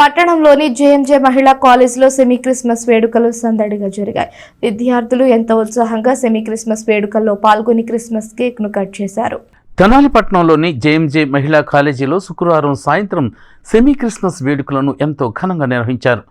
పట్టణంలోని జేఎంజే మహిళా కాలేజీలో సెమీ క్రిస్మస్ వేడుకలు సందడిగా జరిగాయి. విద్యార్థులు ఎంతో ఉత్సాహంగా సెమీ క్రిస్మస్ వేడుకల్లో పాల్గొని క్రిస్మస్ కేక్ను కట్ చేశారు. తెనాలిపట్నంలోని జేఎంజే మహిళా కాలేజీలో శుక్రవారం సాయంత్రం సెమీ క్రిస్మస్ వేడుకలను ఎంతో ఘనంగా నిర్వహించారు.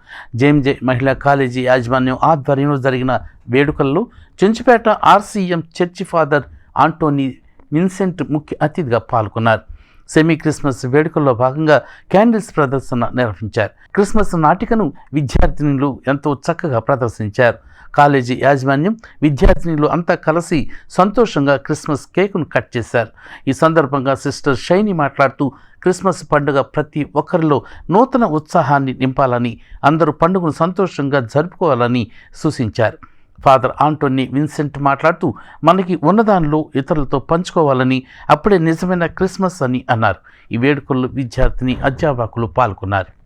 జేఎంజే మహిళా కాలేజీ యాజమాన్యం ఆధ్వర్యంలో జరిగిన వేడుకల్లో Chenchupeta RCM church father Antony Vincent ముఖ్య అతిథిగా పాల్గొన్నారు. సెమీ క్రిస్మస్ వేడుకల్లో భాగంగా క్యాండిల్స్ ప్రదర్శన నిర్వహించారు. క్రిస్మస్ నాటికను విద్యార్థినులు ఎంతో చక్కగా ప్రదర్శించారు. కాలేజీ యాజమాన్యం విద్యార్థినులు అంతా కలిసి సంతోషంగా క్రిస్మస్ కేకును కట్ చేశారు. ఈ సందర్భంగా సిస్టర్ షైని మాట్లాడుతూ క్రిస్మస్ పండుగ ప్రతి ఒక్కరిలో నూతన ఉత్సాహాన్ని నింపాలని అందరూ పండుగను సంతోషంగా జరుపుకోవాలని సూచించారు. ఫాదర్ ఆంటోనీ విన్సెంట్ మాట్లాడుతూ మనకి ఉన్నదానిలో ఇతరులతో పంచుకోవాలని అప్పుడే నిజమైన క్రిస్మస్ అని అన్నారు. ఈ వేడుకల్లో విద్యార్థిని అధ్యాపకులు పాల్గొన్నారు.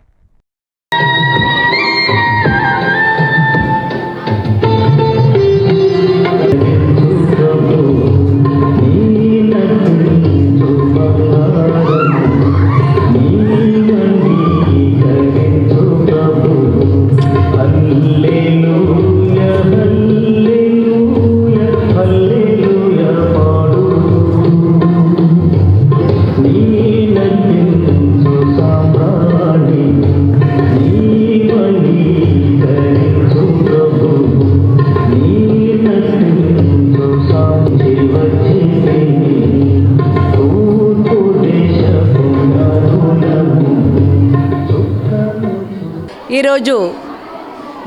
ఈరోజు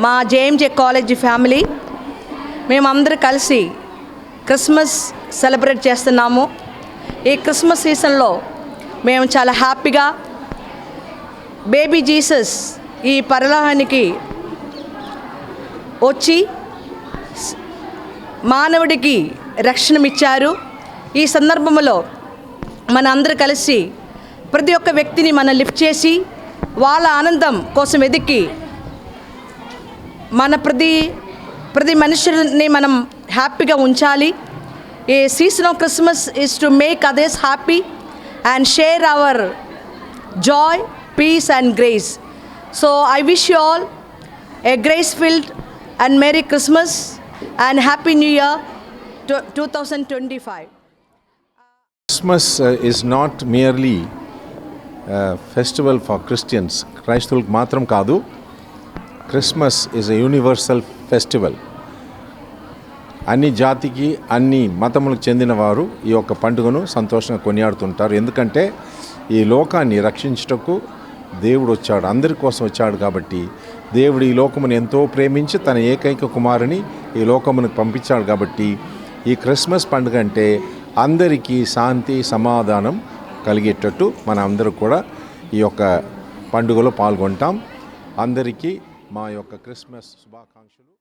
మా జేఎంజే కాలేజ్ ఫ్యామిలీ మేమందరూ కలిసి క్రిస్మస్ సెలబ్రేట్ చేస్తున్నాము. ఈ క్రిస్మస్ సీజన్లో మేము చాలా హ్యాపీగా బేబీ జీసస్ ఈ పరిలాహానికి వచ్చి మానవుడికి రక్షణమిచ్చారు. ఈ సందర్భంలో మన అందరూ కలిసి ప్రతి ఒక్క వ్యక్తిని మనం లిఫ్ట్ చేసి వాళ్ళ ఆనందం కోసం వెతికి మన ప్రతి ప్రతి మనుషుల్ని మనం హ్యాపీగా ఉంచాలి. A season of Christmas is to make others happy and share our joy peace and grace so I wish you all a grace filled and merry Christmas and happy new year two thousand twenty five Christmas uh, is not merely festival for Christians క్రైస్తవులకు మాత్రం కాదు. Christmas is a universal festival అన్ని జాతికి అన్ని మతములకు చెందిన వారు ఈ యొక్క పండుగను సంతోషంగా కొనియాడుతుంటారు. ఎందుకంటే ఈ లోకాన్ని రక్షించుటకు దేవుడు వచ్చాడు. అందరి కోసం వచ్చాడు కాబట్టి దేవుడు ఈ లోకమును ఎంతో ప్రేమించి తన ఏకైక కుమారుని ఈ లోకమునకు పంపించాడు కాబట్టి ఈ క్రిస్మస్ పండుగ అంటే అందరికీ శాంతి సమాధానం కలిగేటట్టు మన అందరూ కూడా ఈ యొక్క పండుగలో పాల్గొంటాం. అందరికీ మా యొక్క క్రిస్మస్ శుభాకాంక్షలు.